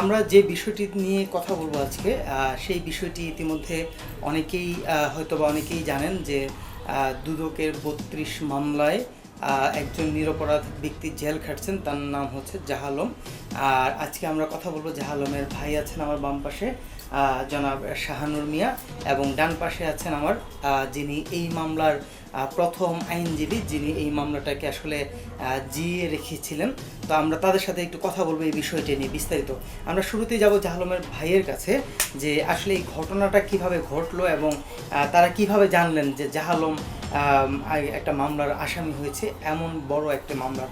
আমরা যে বিষয়টি নিয়ে কথা বলব আজকে সেই বিষয়টি ইতিমধ্যে অনেকেই হয়তোবা অনেকেই জানেন যে দুদকের বত্রিশ মামলায় একজন নিরপরাধ ব্যক্তি জেল খাটছেন, তার নাম হচ্ছে জাহালম। আর আজকে আমরা কথা বলব জাহালমের ভাই আছেন আমার বাম পাশে জনাব শাহানুর মিয়া, এবং ডান পাশে আছেন আমার যিনি এই মামলার প্রথম আইনজীবী যিনি এই মামলাটাকে আসলে জিয়ে রেখেছিলেন। তো আমরা তাদের সাথে একটু কথা বলব এই বিষয়টি নিয়ে বিস্তারিত। আমরা শুরুতেই যাব জাহালমের ভাইয়ের কাছে যে আসলে এই ঘটনাটা কীভাবে ঘটলো এবং তারা কীভাবে জানলেন যে জাহালম একটা মামলার আসামি হয়েছে এমন বড় একটা মামলার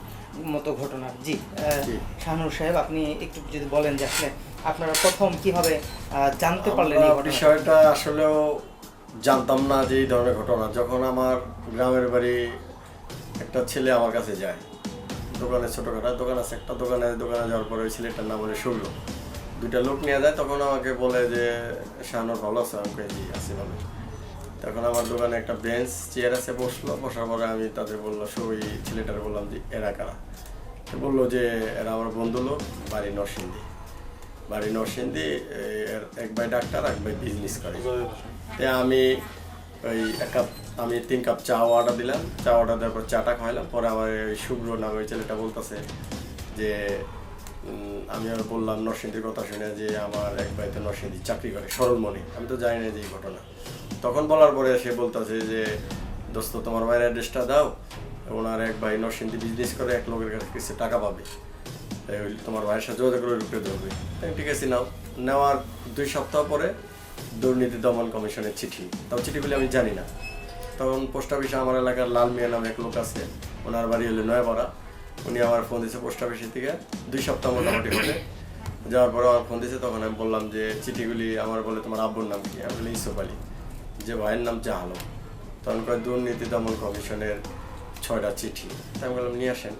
মতো ঘটনা। জি শাহানুর সাহেব আপনি একটু যদি বলেন যে আসলে আপনারা প্রথম কীভাবে আহ, জানতে পারলেন বিষয়টা আসলেও জানতাম না যে এই ধরনের ঘটনা। যখন আমার গ্রামের বাড়ি একটা ছেলে আমার কাছে যায় দোকানে ছোটখাটো দোকান আছে একটা দোকানে দোকানে যাওয়ার পরে ওই ছেলেটার নাম হলো সৌর দুইটা লোক নিয়ে যায় তখন আমাকে বলে যে শাহানুর ভালো আছে আমি কই, জি আছি ভালো। তখন আমার দোকানে একটা বেঞ্চ চেয়ার আছে বসল। বসার পরে আমি তাদের বলল ওই ছেলেটার বললাম যে এরা কারা? বলল যে এরা আমার বন্ধু লোক বাড়ি নরসিংদী। বাড়ি নরসিংদী এর এক ভাই ডাক্তার এক ভাই বিজনেস করে। তে আমি ওই এক কাপ আমি তিন কাপ চা অর্ডার দিলাম। চা অর্ডার দেওয়ার পর চাটা খাইলাম পরে আমার ওই শুভ্র নামে ওই ছেলেটা বলতেছে যে আমি আর বললাম নরসিংদীর কথা শুনে যে আমার এক ভাই তো নরসিংদী চাকরি করে সরলমণি আমি তো জানি না যে এই ঘটনা। তখন বলার পরে সে বলতেছে যে দোস্ত তোমার ভাইয়ের অ্যাড্রেসটা দাও। ওনার এক ভাই নরসিংদী বিজনেস করে এক লোকের কাছে কিছু টাকা পাবে। তোমার ভাইয়ের সাথে যোগাযোগ করে রুপে ধরবে। তাই ঠিক আছে, নাও, নেওয়ার দুই সপ্তাহ পরে দুর্নীতি দমন কমিশনের চিঠি। তাও চিঠিগুলি আমি জানি না। তখন পোস্ট অফিসে আমার এলাকার লাল মিয়া নামে এক লোক আছে, ওনার বাড়ি হলো নয়াপাড়া। উনি আমার ফোন দিয়েছে পোস্ট অফিসের থেকে দুই সপ্তাহ মোটামুটি হলে। যাওয়ার পরে আমার ফোন দিয়েছে তখন আমি বললাম যে, চিঠিগুলি আমার বলে তোমার আব্বুর নাম কি? আমি বলি ইসুফ আলী। যে ভাইয়ের নাম জাহালো তখন দুর্নীতি দমন কমিশনের ছয়টা চিঠি। তাই আমি বললাম, নিয়ে আসেন।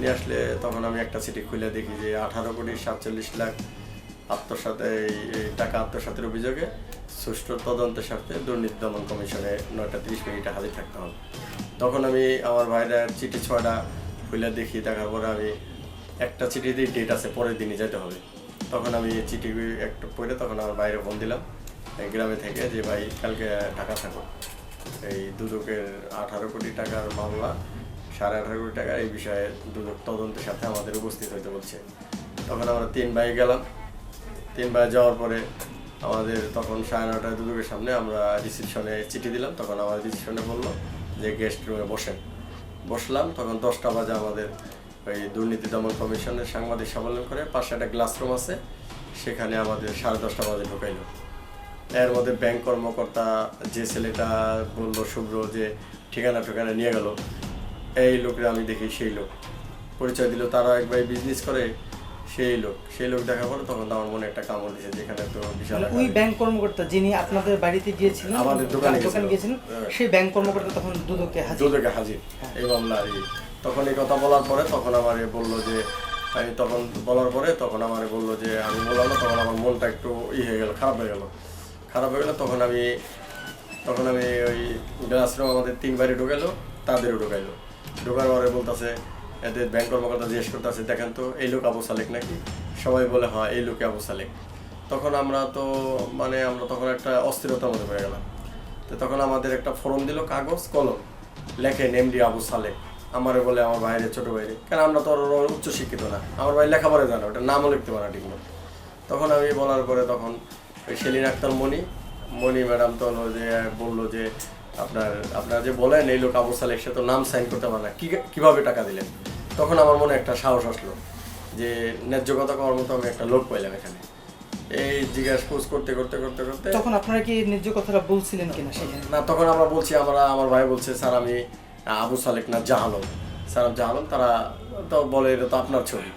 নিয়ে আসলে তখন আমি একটা চিঠি খুলে দেখি যে আঠারো কোটি সাতচল্লিশ লাখ আত্মসাৎ এই টাকা আত্মসাতের অভিযোগে সুষ্ঠু তদন্তের স্বার্থে দুর্নীতি দমন কমিশনে নয়টা তিরিশ মিনিটে হাজির থাকতে হবে। তখন আমি আমার ভাইরা চিঠি ছয়টা খুলে দেখি, দেখার পরে আমি একটা চিঠি চিঠিতেই ডেট আছে, পরের দিনই যেতে হবে। তখন আমি চিঠি একটু পড়ে তখন আমার বাইরে ফোন দিলাম গ্রামে থেকে যে ভাই কালকে ঢাকা থাকো এই দুদকের আঠারো কোটি টাকার মামলা সাড়ে আঠারো কোটি টাকা এই বিষয়ে দুদক তদন্তের সাথে আমাদের উপস্থিত হইতে বলছে। তখন আমরা তিন ভাই গেলাম। তিন ভাই যাওয়ার পরে আমাদের তখন সাড়ে নটায় দুদকের সামনে আমরা রিসিপশনে চিঠি দিলাম। তখন আমার রিসিপশনে বলল যে গেস্ট রুমে বসেন। বসলাম। তখন দশটা বাজে আমাদের ওই দুর্নীতি দমন কমিশনের সাংবাদিক সম্মেলন করে পাশে একটা গ্লাস রুম আছে। সেখানে আমাদের সাড়ে দশটা বাজে ঢুকাইলো। এর মধ্যে ব্যাংক কর্মকর্তা যে ছেলেটা বলল শুভ্র যে ঠিকানা ঠিকানা নিয়ে গেল। এই লোকরা আমি দেখি সেই লোক। পরিচয় দিল তারা একবার বিজনেস করে সেই লোক। সেই লোক দেখার পরে তখন আমার মনে একটা কামড় দিয়েছে যেখানে তো বিশাল মানে ওই ব্যাংক কর্মকর্তা যিনি আপনাদের বাড়িতে গিয়েছিলেন আমাদের দোকানে দোকানে গিয়েছিলেন হ্যাঁ। সেই ব্যাংক কর্মকর্তা তখন দুদকে হাজির। দুদকে হাজির এই মামলা আর তখন এই কথা বলার পরে তখন আমার বলল যে আমি তখন বলার পরে তখন আমার বলল যে আমি বললাম তখন আমার মনটা একটু ই হয়ে গেল খারাপ হয়ে গেল। খারাপ হয়ে গেল তখন আমি তখন আমি ওই ক্লাসরুম আমাদের তিনবারই ঢুকাইলো তাদেরও ঢুকাইলো। ঢোকার পরে বলতেছে, এদের ব্যাংক কর্মকর্তা জিজ্ঞেস করতেছে, দেখেন তো, এই লোক আবু সালেক নাকি? সবাই বলে হ্যাঁ এই লোকে আবু সালেক। তখন আমরা তো মানে আমরা তখন একটা অস্থিরতার মধ্যে পড়ে গেলাম। তো তখন আমাদের একটা ফর্ম দিল, কাগজ, কলম লেখেন এমডি আবু সালেক। আমারে বলে, আমার বাইরে ছোট বাইরে কেন, আমরা তো ওর উচ্চ শিক্ষিত না। আমার ভাই লেখাপড়া জানে ওটা নামও লিখতে পারে ঠিকমতো তখন আমি বলার পরে তখন ওই সেলিন আক্তার মণি মণি ম্যাডাম তো যে, বলল যে আপনার আপনারা যে বলেন এই লোক আবু সালেক সে তো নাম সাইন করতে পারে না। কীভাবে টাকা দিলেন? তখন আমার মনে একটা সাহস আসলো যে ন্যায্য কথা করার মতো আমি একটা লোক পাইলাম এখানে। এই জিজ্ঞাসা পোজ করতে করতে করতে করতে তখন আপনারা কি ন্যায্য কথাটা বলছিলেন কিনা সেখানে? না তখন আমরা বলছি আমরা আমার ভাই বলছে স্যার আমি আবু সালেক না জাহালম। স্যার জাহালম? তারা তো বলে এটা তো আপনার ছবি।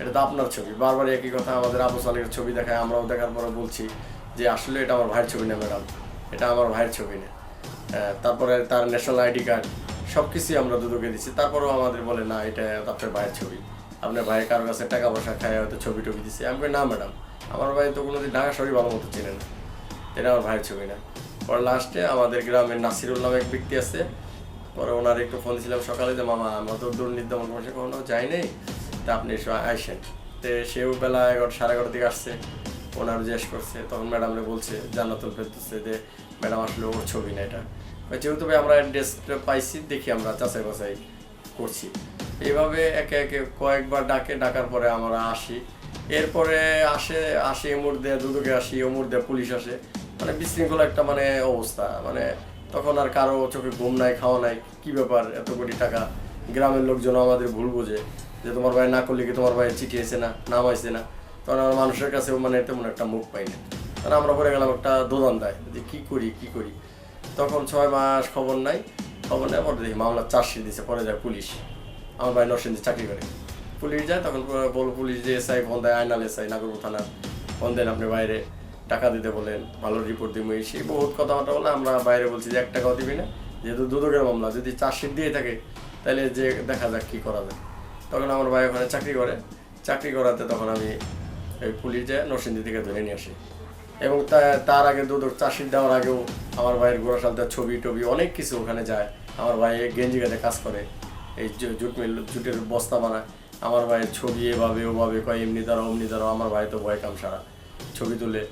এটা তো আপনার ছবি। বারবার একই কথা আমাদের আবু সালেকের ছবি দেখায় আমরাও দেখার পরে বলছি যে আসলে এটা আমার ভাইয়ের ছবি না ম্যাডাম। এটা আমার ভাইয়ের ছবি না। তারপরে তার ন্যাশনাল আইডি কার্ড সব কিছুই আমরা দুদকে দিচ্ছি তারপরেও আমাদের বলে, না, এটা আপনার ভাইয়ের ছবি। আপনার ভাইয়ের কারোর কাছে টাকা পয়সা খায়, হয়তো ছবি টবি দিচ্ছে আমি না ম্যাডাম আমার ভাই তো কোনোদিন ঢাকা শরীর ভালো মতো চেনে না। এটা আমার ভাইয়ের ছবি না। পরে লাস্টে আমাদের গ্রামের নাসিরুল নামে এক ব্যক্তি আছে। পরে ওনার একটু ফোন দিয়েছিলাম সকালে যে, মামা, আমরা তো দুর্নীতি দমন কমিশন কখনো যাই নাই। তা আপনি এসে আইসেন। তো সেও বেলা এগারো সাড়ে এগারোর দিকে আসছে। ওনার জিজ্ঞেস করছে, তখন ম্যাডামরে বলছে, জান্নাতুল ফেরদৌসে যে ম্যাডাম আসলে ওর ছবি না এটা। যেহেতু আমরা অ্যাড্রেসটা পাইছি, দেখি আমরা যাচাই বাছাই করছি। এইভাবে একে একে কয়েকবার ডাকে, ডাকার পরে আমরা আসি। এরপরে আসে, আসি এমুর দিয়ে দুদকে আসি অমুর দিয়ে পুলিশ আসে। মানে বিশৃঙ্খলা একটা মানে অবস্থা। মানে তখন আর কারও চোখে ঘুম নাই, খাওয়া নাই, কি ব্যাপার? এত কোটি টাকা। গ্রামের লোকজন আমাদের ভুল বোঝে। যে তোমার ভাই না করলে কি তোমার ভাই চিঠি এসে না নাম আইসে না? তখন আমার মানুষের কাছে মানে তেমন একটা মুখ পাই না। আমরা পরে গেলাম একটা দোদান দেয় যে কী করি কী করি? তখন ছয় মাস খবর নাই। খবর নেই পরে দেখি মামলা চার্জশিট দিছে, পরে যায় পুলিশ। আমার ভাই নরসিংদী চাকরি করে। পুলিশ যায়, তখন বল পুলিশ যে এসআই, ফোন দেয় আইনাল এসআই, নাগরপুর থানার। ফোন দেন, আপনি বাইরে টাকা দিতে বলেন, ভালো রিপোর্ট দিব। সেই বহুত কথাবার্তা বলে আমরা বাইরে বলছি যে, এক টাকাও দিবি না। যেহেতু দুদকের মামলা, যদি চার্জশিট দিয়ে থাকে তাহলে যে দেখা যাক কী করা যায়। তখন আমার ভাই ওখানে চাকরি করে। চাকরি করাতে তখন আমি এই পুলিশ যায় নরসিংদী থেকে ধরে নিয়ে আসি। এবং তার আগে দুদক চাষির দেওয়ার আগেও আমার ভাইয়ের গোড়া সালতার ছবি টবি অনেক কিছু ওখানে যায়। আমার ভাই গেঞ্জি গাতে কাজ করে এই জুট মিল জুটের বস্তা বানায়। আমার ভাইয়ের ছবি এভাবে ওভাবে কয় এমনি দ্বারা অমনি দ্বারা আমার ভাই তো ভয় কাম সারা ছবি তুলে।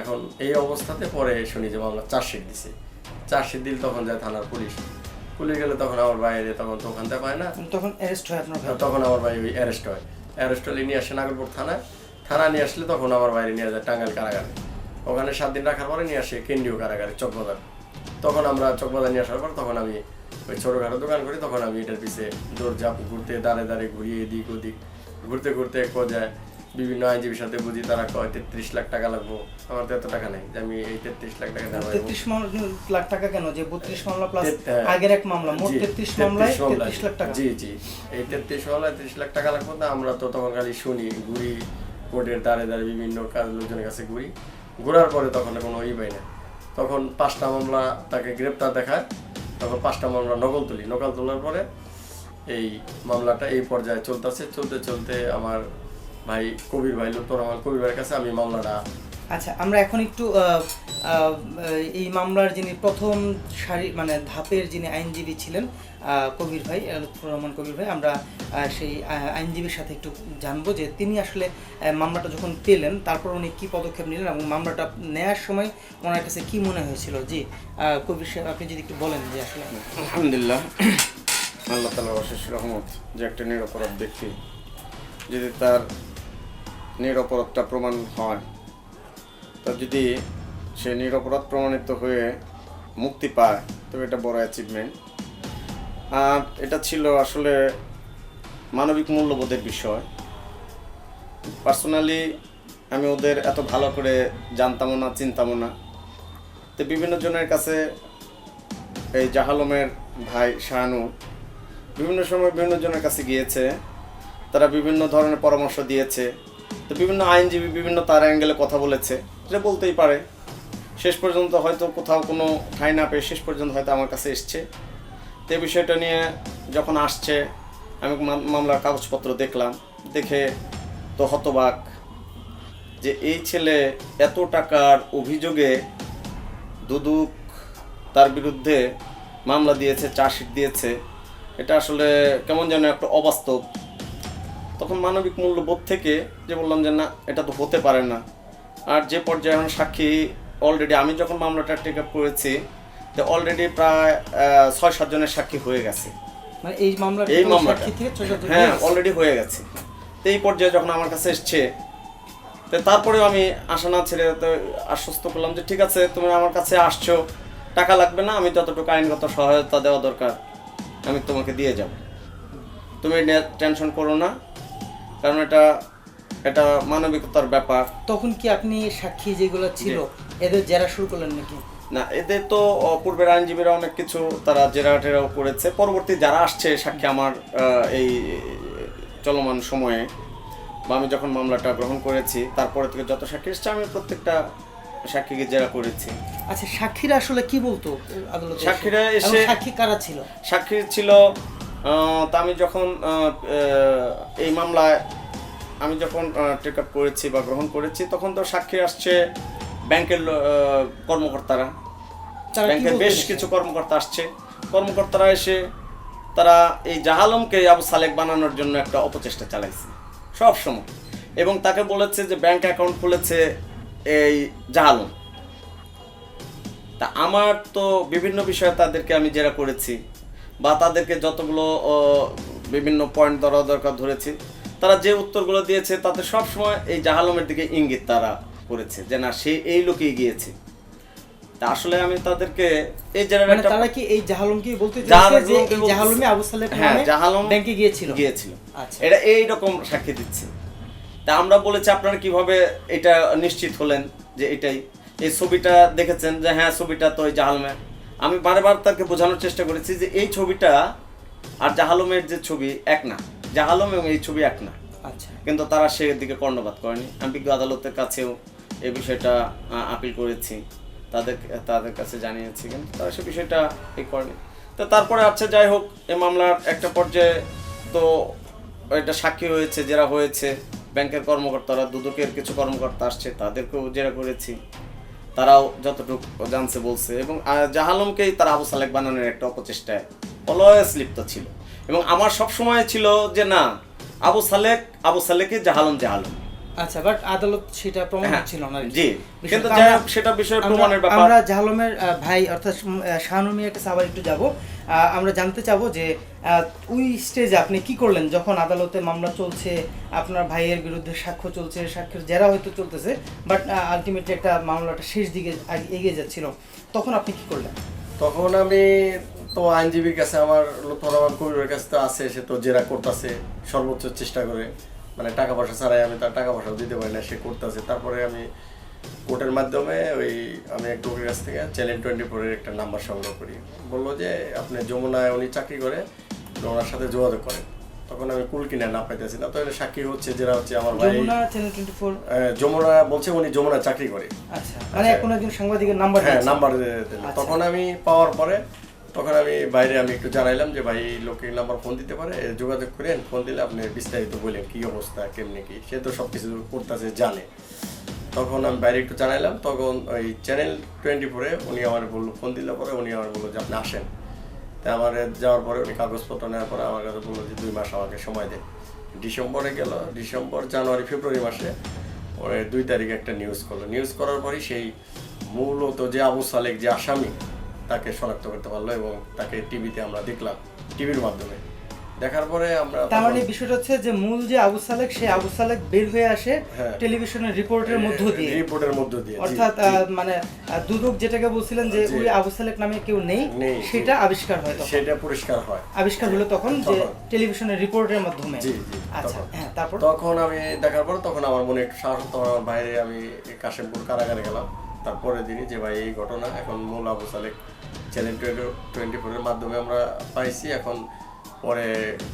এখন এই অবস্থাতে পরে শুনি যে মামলা চার্জশিট দিছে। চার্জশিট দিল তখন যায় থানার পুলিশ। পুলিশ গেলে তখন আমার বাইরে তখন তো ওখান থেকে পায় না। তখন অ্যারেস্ট হয় আপনার তখন আমার ভাই ওই অ্যারেস্ট হয়। অ্যারেস্ট হলে নিয়ে আসে নাগরপুর থানায়। থানা নিয়ে আসলে তখন আমার বাইরে নিয়ে যায় টাঙ্গাইল কারাগারে। ওখানে সাত দিন রাখার পরে নিয়ে আসে কেন্দ্রীয় কারাগারে চকবাজার। তখন আমরা চকবাজার নিয়ে আসার পর তখন আমি ওই ছোটোখাটো দোকান করি তখন আমি এটার পিছিয়ে দৌড় জাপ ঘুরতে দাঁড়ে দাঁড়ে ঘুরিয়ে এদিক ওদিক। ঘুরতে ঘুরতে এক পর্যায়ে বিভিন্ন আইনজীবীর সাথে বুঝি তারা কয় তেত্রিশ লাখ টাকা লাগবো। আমার তো এত টাকা নেই যে আমি এই তেত্রিশ লাখ টাকা দেওয়া তেত্রিশ লাখ টাকা কেন? যে বত্রিশ মামলা প্লাস হ্যাঁ। আগের এক মামলা মোট তেত্রিশ 33 মামলায় মামলায়। তেত্রিশ লাখ টাকা। জি জি। এই তেত্রিশ মামলায় ত্রিশ লাখ টাকা লাগবে না আমরা তো তখন খালি শুনি ঘুরি কোর্টের দ্বারে দ্বারে বিভিন্ন কাজ লোকজনের কাছে ঘুরি। ঘোরার পরে তখন কোনো ই পাই না। তখন পাঁচটা মামলা তাকে গ্রেপ্তার দেখায়, তখন পাঁচটা মামলা নকল তুলি। নকল তোলার পরে এই মামলাটা এই পর্যায়ে চলতেছে। চলতে চলতে আমার ভাই কবির ভাই লুত্তর আমার কবির ভাইয়ের কাছে আমি মামলাটা আচ্ছা আমরা এখন একটু এই মামলার যিনি প্রথম সারি মানে ধাপের যিনি আইনজীবী ছিলেন কবির ভাই লুৎফর রহমান কবির ভাই, আমরা সেই আইনজীবীর সাথে একটু জানব যে তিনি আসলে মামলাটা যখন পেলেন, তারপর উনি কী পদক্ষেপ নিলেন এবং মামলাটা নেয়ার সময় ওনার কাছে কি মনে হয়েছিল? জি কবির সাহেব, আপনি যদি একটু বলেন যে আসলে। আলহামদুলিল্লাহ, আল্লাহ তালার অশেষ রহমত, যে একটা নিরপরাধ ব্যক্তি, যদি তার নিরপরাধটা প্রমাণ হয় তা যদি সে নিরপরাধ প্রমাণিত হয়ে মুক্তি পায়, তবে এটা বড় অ্যাচিভমেন্ট আর এটা ছিল আসলে মানবিক মূল্যবোধের বিষয়। পার্সোনালি আমি ওদের এত ভালো করে জানতামও না, চিনতামও না। তো বিভিন্ন জনের কাছে এই জাহালমের ভাই শাহানুর বিভিন্ন সময় বিভিন্ন জনের কাছে গিয়েছে। তারা বিভিন্ন ধরনের পরামর্শ দিয়েছে। তো বিভিন্ন আইনজীবী বিভিন্ন তার অ্যাঙ্গেলে কথা বলেছে যে বলতেই পারে। শেষ পর্যন্ত হয়তো কোথাও কোনো ঠাঁই না পেয়ে শেষ পর্যন্ত হয়তো আমার কাছে এসছে। তো এই বিষয়টা নিয়ে যখন আসছে, আমি মামলার কাগজপত্র দেখলাম, দেখে তো হতবাক যে এই ছেলে এত টাকার অভিযোগে দুদুক, তার বিরুদ্ধে মামলা দিয়েছে, চার্জশিট দিয়েছে। এটা আসলে কেমন যেন একটা অবাস্তব। তখন মানবিক মূল্যবোধ থেকে যে বললাম যে না এটা তো হতে পারে না। আর যে পর্যায়ে এখন সাক্ষী অলরেডি আমি যখন মামলাটা টেক আপ করেছি যে অলরেডি প্রায় ছয় সাতজনের সাক্ষী হয়ে গেছে। মানে এই মামলাটা সাতজন হ্যাঁ অলরেডি হয়ে গেছে। তো এই পর্যায়ে যখন আমার কাছে এসছে তো তারপরেও আমি আশা না ছেড়ে তো আশ্বস্ত করলাম যে ঠিক আছে তুমি আমার কাছে আসছো টাকা লাগবে না আমি যতটুকু আইনগত সহায়তা দেওয়া দরকার আমি তোমাকে দিয়ে যাব। তুমি টেনশন করো না কারণ এটা এটা মানবিকতার ব্যাপার। তখন কি আপনি সাক্ষী যেগুলো ছিল এদের জেরা শুরু করলেন নাকি? না এদের তো পূর্বের আইনজীবীরা অনেক কিছু তারা জেরা টেরাও করেছে। পরবর্তী যারা আসছে সাক্ষী আমার এই চলমান সময়ে বা আমি যখন মামলাটা গ্রহণ করেছি তারপরে থেকে যত সাক্ষী এসছে আমি প্রত্যেকটা সাক্ষীকে জেরা করেছি। আচ্ছা সাক্ষীরা আসলে কি বলতো সাক্ষীরা এসে- সাক্ষী কারা ছিল? সাক্ষী ছিল তা আমি যখন এই মামলায় আমি যখন টেক আপ করেছি বা গ্রহণ করেছি তখন তো সাক্ষী আসছে ব্যাংকের কর্মকর্তারা। ব্যাংকের বেশ কিছু কর্মকর্তা আসছে। কর্মকর্তারা এসে তারা এই জাহালমকে আবু সালেক বানানোর জন্য একটা অপচেষ্টা চালাইছে সব সময়। এবং তাকে বলেছে যে ব্যাংক অ্যাকাউন্ট খুলেছে এই জাহালম। তা আমার তো বিভিন্ন বিষয়ে তাদেরকে আমি জেরা করেছি। বা তাদেরকে যতগুলো বিভিন্ন পয়েন্ট ধরা দরকার ধরেছি তারা যে উত্তরগুলো দিয়েছে তাতে সবসময় এই জাহালমের দিকে ইঙ্গিত তারা করেছে যে না সে এই লোকেই গিয়েছে। তা আসলে আমি তাদেরকে এই জেরার মানে তারা কি এই জাহালমকে বলতে চাইছে যে এই জাহালমে আবু সালেহ হ্যাঁ, জাহালম ব্যাংকে গিয়েছিল? গিয়েছিল। আচ্ছা। এটা এই রকম সাক্ষী দিচ্ছে। তা আমরা বলেছি আপনারা কীভাবে এটা নিশ্চিত হলেন যে এটাই? এই ছবিটা দেখেছেন যে হ্যাঁ ছবিটা তো ওই জাহালমের আমি বারবার তাকে বোঝানোর চেষ্টা করেছি যে এই ছবিটা আর জাহালমের যে ছবি এক না। জাহালম এবং এই ছবি এক না। আচ্ছা। কিন্তু তারা সেদিকে কর্ণপাত করেনি। আমি বিজ্ঞ আদালতের কাছেও এই বিষয়টা আপিল করেছি। তাদের তাদের কাছে জানিয়েছি কিন্তু তারা সে বিষয়টা এই করেনি। তো তারপরে আচ্ছা যাই হোক এই মামলার একটা পর্যায়ে তো এটা সাক্ষী হয়েছে জেরা হয়েছে। ব্যাংকের কর্মকর্তারা দুদকের কিছু কর্মকর্তা আসছে তাদেরকেও জেরা করেছি। তারাও যতটুকু জানছে বলছে। এবং জাহালমকেই তারা আবু সালেক বানানোর একটা অপচেষ্টায় অলয়েস লিপ্ত ছিল। এবং আমার সব সময় ছিল যে না আবু সালেক আবু সালেকে জাহালম জাহালম। আচ্ছা বাট আদালত সেটা প্রমাণ হ্যাঁ, ছিল না জি। কিন্তু সেটা বিষয়ে প্রমাণের ব্যাপার। আমরা জাহালমের ভাই অর্থাৎ উম, আহ, শাহানু মিয়ার কাছে আবার একটু যাব। আমরা জানতে চাব যে ওই স্টেজে আপনি কি করলেন যখন আদালতে মামলা চলছে, আপনার ভাইয়ের বিরুদ্ধে সাক্ষ্য চলছে, সাক্ষ্যের জেরা হয়তো চলতেছে বাট আলটিমেটলি একটা মামলাটা শেষ দিকে এগিয়ে যাচ্ছিল, তখন আপনি কি করলেন? তখন আমি তো আইনজীবীর কাছে আমার লুৎফর রহমান কবিরের কাছে তো আছে, সে তো জেরা করতেছে, সর্বোচ্চ চেষ্টা করে মানে টাকা পয়সা ছাড়াই আমি তার টাকা পয়সাও দিতে পারি না, সে করতেছে। তারপরে আমি কোর্টের মাধ্যমে ওই আমি এক লোকের কাছ থেকে চ্যানেল টোয়েন্টি ফোরের একটা নাম্বার সংগ্রহ করি। বলল যে আপনি যমুনায় উনি চাকরি করে ওনার সাথে যোগাযোগ করেন। তখন আমি কুল কিনে না পাইতেছি না। তো এটা সাক্ষী হচ্ছে যেটা হচ্ছে আমার ভাই যমুনা বলছে উনি যমুনা চাকরি করে। আচ্ছা মানে আচ্ছা। কোনো একজন সাংবাদিকের নাম্বার হ্যাঁ নাম্বার। আচ্ছা। তখন আমি পাওয়ার পরে তখন আমি বাইরে আমি একটু জানাইলাম যে ভাই লোকের নাম্বার ফোন দিতে পারে যোগাযোগ করেন ফোন দিলে আপনি বিস্তারিত বললেন কি অবস্থা কেমনি কি? সে তো সব কিছু করতেছে জানে। তখন আমি বাইরে একটু জানাইলাম, তখন ওই চ্যানেল টোয়েন্টি ফোরে উনি আমার বলল ফোন দিলে পরে উনি আমার বলল যে আপনি আসেন। তা আমার যাওয়ার পরে উনি কাগজপত্র নেওয়ার পরে আমার কাছে বলল যে দুই মাস আমাকে সময় দেন ডিসেম্বরে গেল, ডিসেম্বর, জানুয়ারি, ফেব্রুয়ারি মাসে ওই দুই তারিখে একটা নিউজ করল। নিউজ করার পরই সেই মূলত যে আবু সালেক যে আসামি, তাকে শনাক্ত করতে পারল এবং তাকে টিভিতে আমরা দেখলাম টিভির মাধ্যমে। দেখার পরে আমরা তার মানে বিষয়টা হচ্ছে যে মূল যে আবু সালেক সে আবু সালেক বের হয়ে আসে হ্যাঁ। টেলিভিশনের রিপোর্টের মধ্য দিয়ে। রিপোর্টের মধ্য দিয়ে অর্থাৎ মানে দুদক যেটাকে বলছিলেন যে ওই আবু সালেক নামে কেউ নেই সেটা আবিষ্কার হয় তখন। সেটা পরিষ্কার হয়। আবিষ্কার হলো তখন যে টেলিভিশনের রিপোর্টের মাধ্যমে। জি, জি, আচ্ছা হ্যাঁ তারপর? তখন আমি দেখার পর তখন আমার মনে একটু সাহস হতো, আমার বাইরে আমি কাশেমপুর কারাগারে গেলাম। তারপরে দিনই যে ভাই এই ঘটনা এখন মূল আবু সালেক চ্যানেল টোয়েন্টি ফোরের মাধ্যমে আমরা পাইছি। এখন পরে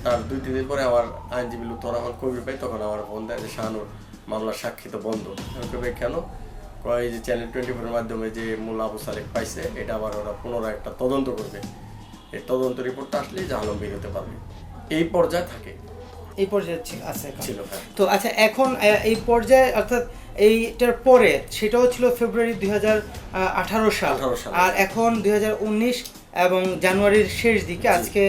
তার দুই তিন দিন পরে আমার আইনজীবী লুত্তর রহমান কবির পাই তখন আমার ফোন দেয় যে শাহানুর মামলার সাক্ষী তো বন্ধ। ভাই কেন? কয় যে চ্যানেল টোয়েন্টি ফোরের মাধ্যমে যে মূল আবু সালেক পাইছে এটা আবার ওরা পুনরায় একটা তদন্ত করবে। এই তদন্ত রিপোর্টটা আসলেই জাহালম বের হতে পারবে। এই পর্যায়ে থাকে। এই পর্যায়ে আছে ছিল হ্যাঁ। তো আচ্ছা এখন এই পর্যায়ে অর্থাৎ এইটার পরে সেটাও ছিল ফেব্রুয়ারি দুই হাজার আঠারো সাল। 18 সাল। আর এখন দুই হাজার উনিশ এবং জানুয়ারির শেষ দিকে আজকে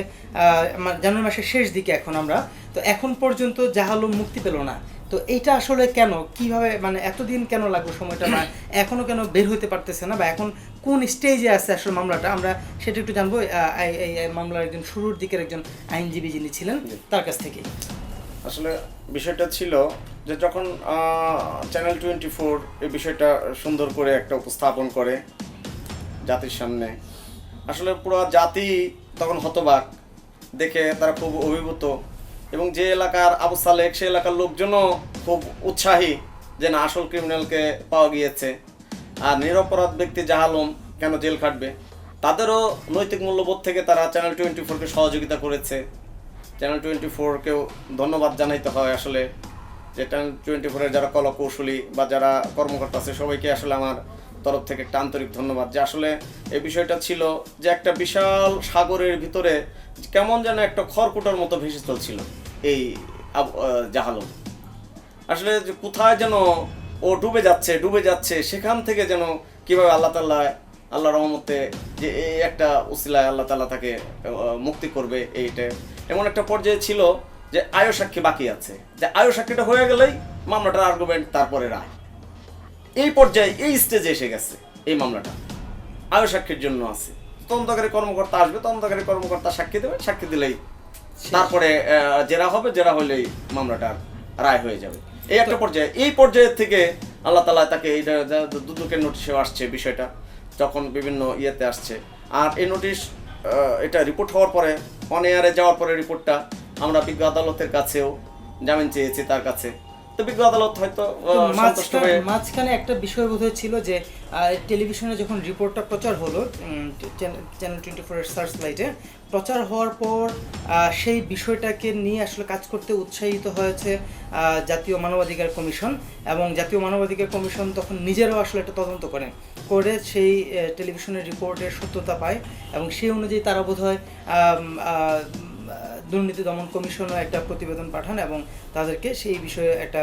জানুয়ারি মাসের শেষ দিকে এখন আমরা। তো এখন পর্যন্ত জাহালুম মুক্তি পেল না। তো এইটা আসলে কেন? কীভাবে মানে এতদিন কেন লাগল সময়টা? না এখনও কেন বের হতে পারতেছে না? বা এখন কোন স্টেজে আছে আসলে মামলাটা? আমরা সেটা একটু জানব এই মামলার একজন শুরুর দিকের একজন আইনজীবী যিনি ছিলেন তার কাছ থেকে। আসলে বিষয়টা ছিল যে যখন চ্যানেল টোয়েন্টি ফোর এই বিষয়টা সুন্দর করে একটা উপস্থাপন করে জাতির সামনে আসলে পুরো জাতি তখন হতবাক। দেখে তারা খুব অভিভূত। এবং যে এলাকার আবু সালেক সে এলাকার লোকজনও খুব উৎসাহী যে না, আসল ক্রিমিনালকে পাওয়া গিয়েছে। আর নিরপরাধ ব্যক্তি জাহালম কেন জেল খাটবে? তাদেরও নৈতিক মূল্যবোধ থেকে তারা চ্যানেল টোয়েন্টি ফোরকে সহযোগিতা করেছে। চ্যানেল টোয়েন্টি ফোরকেও ধন্যবাদ জানাইতে হয় আসলে। যে চ্যানেল টোয়েন্টি ফোরের যারা কলাকৌশলী বা যারা কর্মকর্তা আছে, সবাইকে আসলে আমার তরফ থেকে একটা আন্তরিক ধন্যবাদ যে আসলে এই বিষয়টা ছিল যে একটা বিশাল সাগরের ভিতরে কেমন যেন একটা খড়কুটার মতো ভেসে চলছিল এই জাহালম আসলে যে কোথায় যেন ও ডুবে যাচ্ছে ডুবে যাচ্ছে, সেখান থেকে যেন কীভাবে আল্লাহ তাল্লাহ আল্লাহ রহমতে যে এই একটা উসিলায় আল্লাহ তাল্লাহ তাকে মুক্তি করবে এইটা। এমন একটা পর্যায়ে ছিল যে আয়ো সাক্ষী বাকি আছে। যে আয়ো সাক্ষীটা হয়ে গেলেই মামলাটার আর্গুমেন্ট তারপরে রায়। এই পর্যায়ে এই স্টেজে এসে গেছে এই মামলাটা। আয়ো সাক্ষীর জন্য আছে। তদন্তকারী কর্মকর্তা আসবে তদন্তকারী কর্মকর্তা সাক্ষী দেবে সাক্ষী দিলেই তারপরে জেরা হবে জেরা হলেই মামলাটার রায় হয়ে যাবে। এই একটা পর্যায়ে এই পর্যায়ের থেকে আল্লাহ তালা তাকে এই যে- যে দুদকের নোটিশেও আসছে বিষয়টা যখন বিভিন্ন ইয়েতে আসছে। আর এই নোটিশ এটা রিপোর্ট হওয়ার পরে অন এয়ারে যাওয়ার পরে রিপোর্টটা আমরা বিজ্ঞ আদালতের কাছেও জামিন চেয়েছি তার কাছে। তো বিজ্ঞ আদালত হয়তো মাঝখানে একটা বিষয় বোধ ছিল যে টেলিভিশনে যখন রিপোর্টটা প্রচার হলো চ্যানেল টোয়েন্টি ফোর সার্চ লাইটে প্রচার হওয়ার পর সেই বিষয়টাকে নিয়ে আসলে কাজ করতে উৎসাহিত হয়েছে জাতীয় মানবাধিকার কমিশন এবং জাতীয় মানবাধিকার কমিশন তখন নিজেরাও আসলে একটা তদন্ত করেন করে সেই টেলিভিশনের রিপোর্টের সত্যতা পায় এবং সেই অনুযায়ী তারা বোধ হয় দুর্নীতি দমন কমিশনও একটা প্রতিবেদন পাঠান এবং তাদেরকে সেই বিষয়ে একটা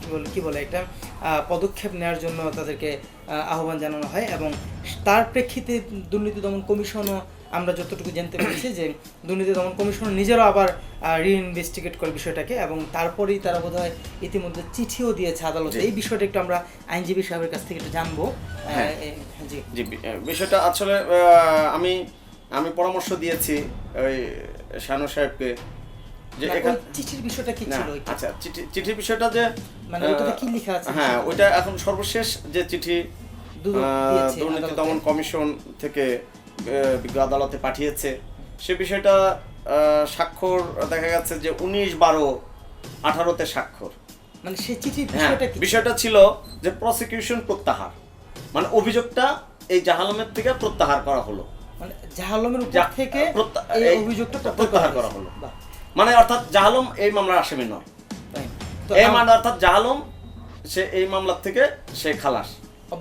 কি বলে কি বলে একটা পদক্ষেপ নেওয়ার জন্য তাদেরকে আহ্বান জানানো হয় এবং তার প্রেক্ষিতে দুর্নীতি দমন কমিশনও আমরা যতটুকু জানতে পেরেছি যে দুর্নীতি দমন কমিশন নিজেরও আবার রিইনভেস্টিগেট করে বিষয়টাকে এবং তারপরেই তারা বোধ হয় ইতিমধ্যে চিঠিও দিয়েছে আদালতে। এই বিষয়টা একটু আমরা আইনজীবী সাহেবের কাছ থেকে একটু জানব। হ্যাঁ। জি। বিষয়টা আসলে আমি আমি পরামর্শ দিয়েছি ওই শানু সাহেবকে যে চিঠির বিষয়টা কি ছিল আচ্ছা চিঠি চিঠির বিষয়টা যে মানে কি লেখা আছে? হ্যাঁ ওইটা এখন সর্বশেষ যে চিঠি দুর্নীতি দমন কমিশন থেকে বিজ্ঞ আদালতে পাঠিয়েছে। সে বিষয়টা স্বাক্ষর দেখা গেছে যে উনিশ বারো আঠারোতে স্বাক্ষর। মানে সেই চিঠির হ্যাঁ বিষয়টা? বিষয়টা ছিল যে প্রসিকিউশন প্রত্যাহার। মানে অভিযোগটা এই জাহালমের থেকে প্রত্যাহার করা হলো। মানে জাহালমের উপর থেকে এই অভিযোগটা প্রত্যাহার করা হলো। মানে অর্থাৎ জাহালম এই মামলার আসামি নয়। এই মানে অর্থাৎ জাহালম সে এই মামলার থেকে সে খালাস।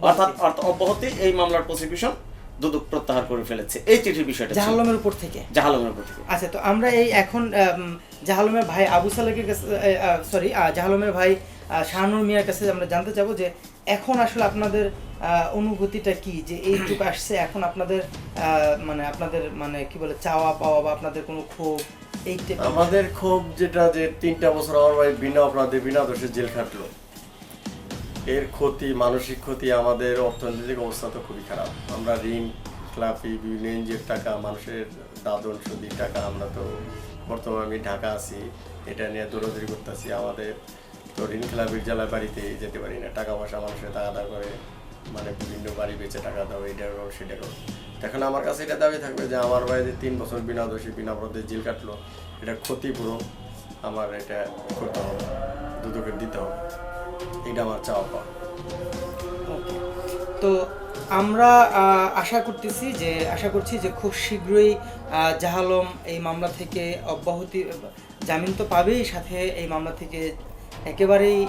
অর্থাৎ অর্থ অব্যাহতি এই মামলার প্রসিকিউশন দুদক প্রত্যাহার করে ফেলেছে। এই চিঠির বিষয়টা। জাহালমের উপর থেকে? জাহালমের উপর থেকে। আচ্ছা তো আমরা এই এখন জাহালমের ভাই আবু সালেকের কাছে সরি জাহালমের ভাই শাহানুর মিয়ার কাছে আমরা জানতে চাবো যে এখন আসলে আপনাদের অনুভূতিটা কি? যে এইটুকু আসছে, এখন আপনাদের মানে আপনাদের মানে কি বলে, চাওয়া পাওয়া বা আপনাদের কোনো ক্ষোভ আমাদের খুব যেটা যে তিনটা বছর আমার ভাই বিনা অপরাধে, বিনা দোষে জেল খাটলো। এর ক্ষতি, মানসিক ক্ষতি আমাদের অর্থনৈতিক অবস্থা তো খুবই খারাপ। আমরা ঋণ খেলাপি বিভিন্ন এনজিওর টাকা, মানুষের দাদন সুদি টাকা আমরা তো বর্তমানে আমি ঢাকা আছি। এটা নিয়ে দৌড়াদৌড়ি করতেছি। আমাদের তো ঋণ খেলাপির জেলায় বাড়িতে যেতে পারি না, টাকা পয়সা মানুষের টাকা করে মানে বিভিন্ন বাড়ি বেচে টাকা দাও এটা করো, সেটা করো। এখন আমার কাছে এটা দাবি থাকবে যে আমার যে তিন বছর বিনা দোষী বিনা অপরাধে জেল কাটলো, এটা ক্ষতিপূরণ, আমার এটা করতে হবে, দুদকের দিতে হবে, এটা আমার চাওয়া পাওয়া। তো আমরা আশা করতেছি যে, আশা করছি যে খুব শীঘ্রই জাহালম এই মামলা থেকে অব্যাহতি, জামিন তো পাবেই, সাথে এই মামলা থেকে একেবারেই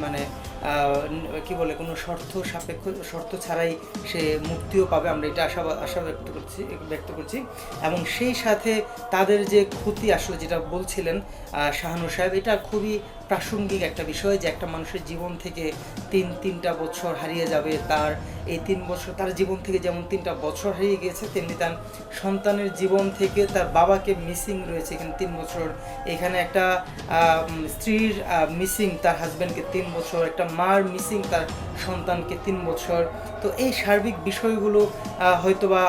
মানে কি বলে কোনো শর্ত সাপেক্ষ শর্ত ছাড়াই সে মুক্তিও পাবে আমরা এটা আশা আশা ব্যক্ত করছি ব্যক্ত করছি। এবং সেই সাথে তাদের যে ক্ষতি আসলে যেটা বলছিলেন আহ, শাহানুর সাহেব এটা খুবই প্রাসঙ্গিক একটা বিষয় যে একটা মানুষের জীবন থেকে তিন, তিনটা বছর হারিয়ে যাবে, তার এই তিন বছর, তার জীবন থেকে যেমন তিনটা বছর হারিয়ে গিয়েছে, তেমনি তার সন্তানের জীবন থেকে তার বাবাকে মিসিং রয়েছে, এখানে তিন বছর। এখানে একটা স্ত্রীর মিসিং তার হাজব্যান্ডকে তিন বছর, একটা মার মিসিং তার সন্তানকে তিন বছর। তো এই সার্বিক বিষয়গুলো হয়তো হয়তোবা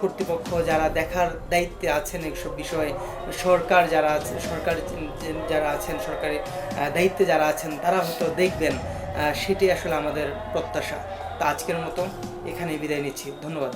কর্তৃপক্ষ যারা দেখার দায়িত্বে আছেন এইসব বিষয়ে, সরকার যারা আছে, সরকার যারা আছেন, সরকারি দায়িত্বে যারা আছেন, তারা হয়তো দেখবেন সেটি আসলে আমাদের প্রত্যাশা। তা আজকের মতো এখানে বিদায় নিচ্ছি। ধন্যবাদ।